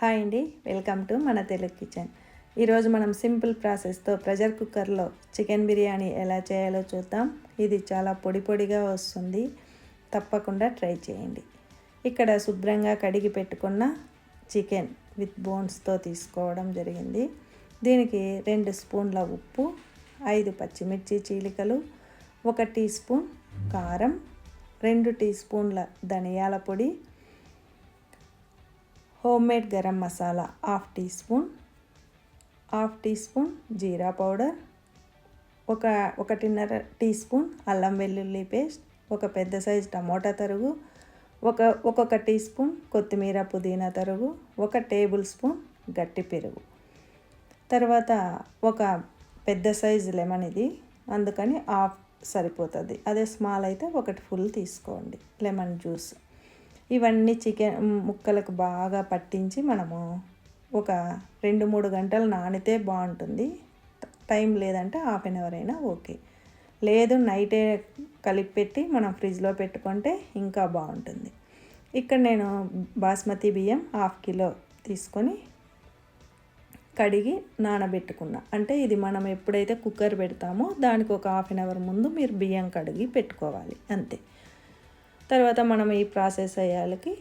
Hi అండి welcome to మన Telugu kitchen. ఈరోజు మనం సింపుల్ ప్రాసెస్తో ప్రెషర్ కుక్కర్లో చికెన్ బిర్యానీ ఎలా చేయాలో చూద్దాం. ఇది చాలా పొడి పొడిగా వస్తుంది. తప్పకుండా ట్రై చేయండి. ఇక్కడ శుభ్రంగా కడిగి పెట్టుకున్న చికెన్ విత్ బోన్స్తో తీసుకోవడం జరిగింది. దీనికి రెండు స్పూన్ల ఉప్పు ఐదు పచ్చిమిర్చి చీలికలు ఒక టీ స్పూన్ కారం రెండు టీ స్పూన్ల ధనియాల పొడి homemade garam masala half teaspoon half teaspoon jeera powder ఒక ఒకటిన్నర టీ స్పూన్ అల్లం వెల్లుల్లి పేస్ట్ ఒక పెద్ద సైజు టమోటా తరుగు ఒక ఒక్కొక్క టీ స్పూన్ కొత్తిమీర పుదీనా తరుగు ఒక టేబుల్ స్పూన్ గట్టి పెరుగు. తర్వాత ఒక పెద్ద సైజు లెమన్ ఇది అందుకని హాఫ్ సరిపోతుంది. అదే స్మాల్ అయితే ఒకటి ఫుల్ తీసుకోండి లెమన్ జ్యూస్. ఇవన్నీ చికెన్ ముక్కలకు బాగా పట్టించి మనము ఒక రెండు మూడు గంటలు నానితే బాగుంటుంది. టైం లేదంటే హాఫ్ అన్ అవర్ అయినా ఓకే. లేదు నైటే కలిపి పెట్టి మనం ఫ్రిడ్జ్లో పెట్టుకుంటే ఇంకా బాగుంటుంది. ఇక్కడ నేను బాస్మతి బియ్యం హాఫ్ కిలో తీసుకొని కడిగి నానబెట్టుకున్నా. అంటే ఇది మనం ఎప్పుడైతే కుక్కర్ పెడతామో దానికి ఒక హాఫ్ అన్ అవర్ ముందు మీరు బియ్యం కడిగి పెట్టుకోవాలి. అంతే. తర్వాత మనం ఈ ప్రాసెస్ అయ్యాలకి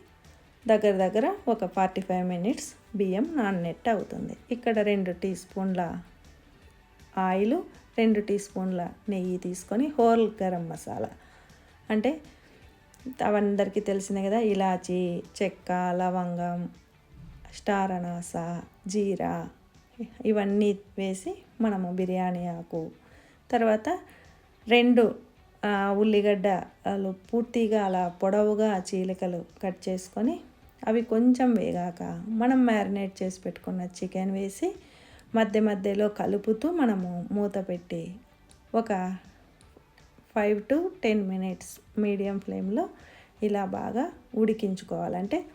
దగ్గర దగ్గర ఒక ఫార్టీ ఫైవ్ మినిట్స్ బియ్యం నాన్నెట్ అవుతుంది. ఇక్కడ రెండు టీ స్పూన్ల ఆయిల్ రెండు టీ స్పూన్ల నెయ్యి తీసుకొని హోల్ గరం మసాలా. అంటే అవందరికీ తెలిసిందే కదా ఇలాచి చెక్క లవంగం స్టార్ అనాస జీరా ఇవన్నీ వేసి మనము బిర్యానీ ఆకు. తర్వాత రెండు ఉల్లిగడ్డలు పూర్తిగా అలా పొడవుగా చీలికలు కట్ చేసుకొని అవి కొంచెం వేగాక మనం మ్యారినేట్ చేసి పెట్టుకున్న చికెన్ వేసి మధ్య మధ్యలో కలుపుతూ మనము మూత పెట్టి ఒక five to ten minutes medium ఫ్లేమ్లో ఇలా బాగా ఉడికించుకోవాలంటే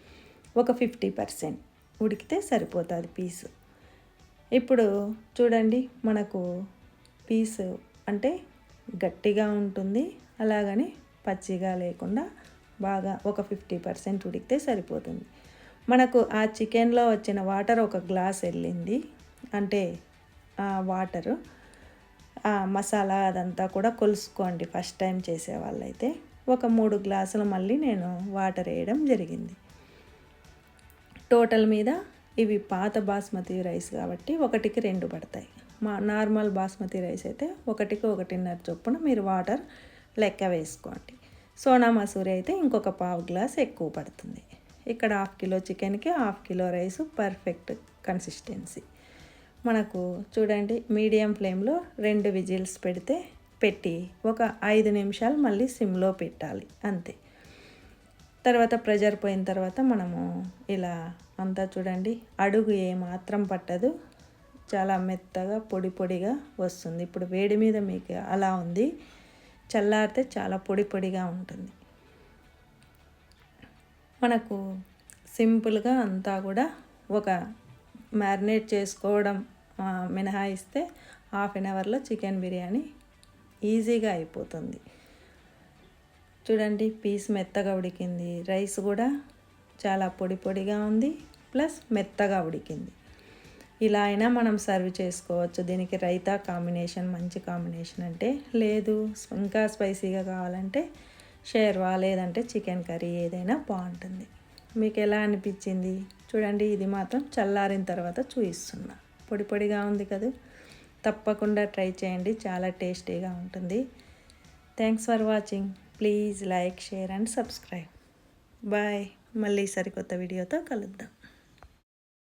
ఒక ఫిఫ్టీ పర్సెంట్ ఉడికితే సరిపోతుంది పీసు. ఇప్పుడు చూడండి మనకు పీసు అంటే గట్టిగా ఉంటుంది. అలాగని పచ్చిగా లేకుండా బాగా ఒక ఫిఫ్టీ పర్సెంట్ ఉడికితే సరిపోతుంది. మనకు ఆ చికెన్లో వచ్చిన వాటర్ ఒక గ్లాస్ వెళ్ళింది. అంటే వాటరు మసాలా అదంతా కూడా కొలుసుకోండి ఫస్ట్ టైం చేసే వాళ్ళైతే. ఒక మూడు గ్లాసులు మళ్ళీ నేను వాటర్ వేయడం జరిగింది. టోటల్ మీద ఇవి పాత బాస్మతి రైస్ కాబట్టి ఒకటికి రెండు పడతాయి. మా నార్మల్ బాస్మతి రైస్ అయితే ఒకటికి ఒకటిన్నర చొప్పున మీరు వాటర్ లెక్క వేసుకోండి. సోనా మసూరి అయితే ఇంకొక పావు గ్లాస్ ఎక్కువ పడుతుంది. ఇక్కడ హాఫ్ కిలో చికెన్కి half kilo rice perfect consistency. మనకు చూడండి మీడియం ఫ్లేమ్లో రెండు విజిల్స్ పెడితే పెట్టి ఒక ఐదు నిమిషాలు మళ్ళీ సిమ్లో పెట్టాలి అంతే. తర్వాత ప్రెజర్ పోయిన తర్వాత మనము ఇలా అంతా చూడండి అడుగు ఏమాత్రం పట్టదు. చాలా మెత్తగా పొడి పొడిగా వస్తుంది. ఇప్పుడు వేడి మీద మీకు అలా ఉంది. చల్లారితే చాలా పొడి పొడిగా ఉంటుంది. మనకు సింపుల్గా అంతా కూడా ఒక మ్యారినేట్ చేసుకోవడం మినహాయిస్తే హాఫ్ అన్ అవర్లో చికెన్ బిర్యానీ ఈజీగా అయిపోతుంది. చూడండి పీస్ మెత్తగా ఉడికింది. రైస్ కూడా చాలా పొడి పొడిగా ఉంది. ప్లస్ మెత్తగా ఉడికింది. ఇలా అయినా మనం సర్వ్ చేసుకోవచ్చు. దీనికి రైతా కాంబినేషన్ మంచి కాంబినేషన్ అంటే లేదు. ఇంకా స్పైసీగా కావాలంటే షేర్వా లేదంటే చికెన్ కర్రీ ఏదైనా బాగుంటుంది. మీకు ఎలా అనిపించింది? చూడండి ఇది మాత్రం చల్లారిన తర్వాత చూపిస్తున్నా పొడి పొడిగా ఉంది కదా? తప్పకుండా ట్రై చేయండి. చాలా టేస్టీగా ఉంటుంది. Thanks for watching. Please like share and subscribe. Bye. మళ్ళీ సరికొత్త వీడియోతో కలుద్దాం.